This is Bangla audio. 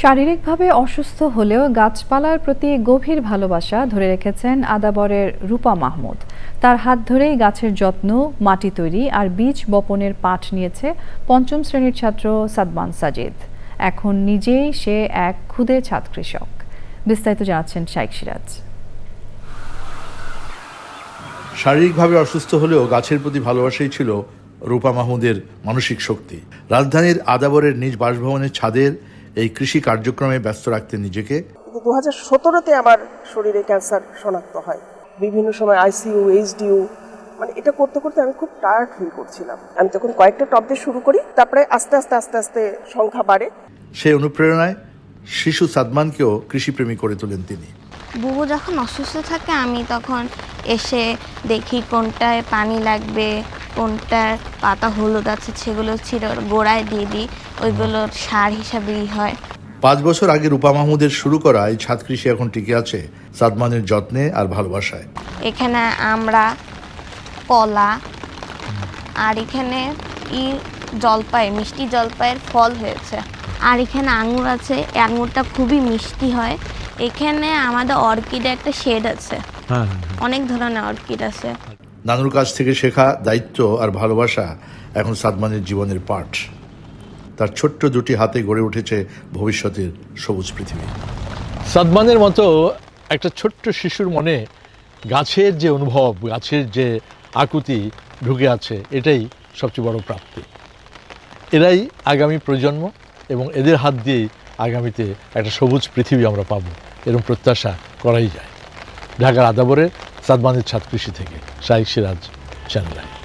শারীরিকভাবে অসুস্থ হলেও গাছপালার প্রতি গভীর ভালোবাসা ধরে রেখেছেন আদাবরের রূপা মাহমুদ। তার হাত ধরেই গাছের যত্ন, মাটি তৈরি আর বীজ বপনের পাঠ নিয়েছে পঞ্চম শ্রেণির ছাত্র সাদমান সাজিদ। এখন নিজেই সে এক ক্ষুদে ছাদ কৃষক। বিস্তারিত জানাচ্ছেন শাইক সিরাজ। শারীরিকভাবে অসুস্থ হলেও গাছের প্রতি ভালোবাসাই ছিল রূপা মাহমুদের মানসিক শক্তি। রাজধানীর আদাবরের নিজ বাসভবনের ছাদের এই কৃষি কার্যক্রমে ব্যস্ত রাখতেন নিজেকে। কিন্তু দু হাজার সতেরোতে আমার শরীরে ক্যান্সার শনাক্ত হয়। বিভিন্ন সময় আইসিইউ এইচডিইউ মানে এটা করতে করতে আমি খুব টায়ার্ড ফিল করছিলাম। আমি তখন কয়েকটা টপ দিয়ে শুরু করি তারপরে আস্তে আস্তে আস্তে আস্তে সংখ্যা বাড়ে। সেই অনুপ্রেরণায় শিশু সাদমানকেও কৃষিপ্রেমী করে তোলেন তিনি। বুবু যখন অসুস্থ থাকে আমি তখন এসে দেখি কোনটায় পানি লাগবে কোনটার পাতা হলুদ আছে সেগুলো ছিল গোড়ায় দিয়ে দিই ওইগুলো সার হিসাবেই হয়। পাঁচ বছর আগে রূপা মাহমুদের শুরু করা এই ছাদ কৃষি এখন টিকে আছে সাদমানের যত্নে আর ভালোবাসায়। এখানে আমরা কলা আর এখানে ই জলপাই মিষ্টি জলপাইয়ের ফল হয়েছে। আর এখানে আঙুর আছে এই আঙুরটা খুবই মিষ্টি হয়। এখানে আমাদের অর্কিডে একটা শেড আছে। অনেক ধরনের অর্কিড আছে। নানুর কাছ থেকে শেখা দায়িত্ব আর ভালোবাসা এখন সাদমানের জীবনের পাঠ। তার ছোট্ট দুটি হাতে গড়ে উঠেছে ভবিষ্যতের সবুজ পৃথিবী। সাদমানের মতো একটা ছোট্ট শিশুর মনে গাছের যে অনুভব, গাছের যে আকুতি ঢুকে আছে, এটাই সবচেয়ে বড় প্রাপ্তি। এরাই আগামী প্রজন্ম এবং এদের হাত দিয়েই আগামীতে একটা সবুজ পৃথিবী আমরা পাবো। এরকম প্রত্যাশা করাই যায়। ঢাকার আদাবরে সাদমানের ছাদ কৃষি থেকে শাহিক সিরাজ চ্যানেলায়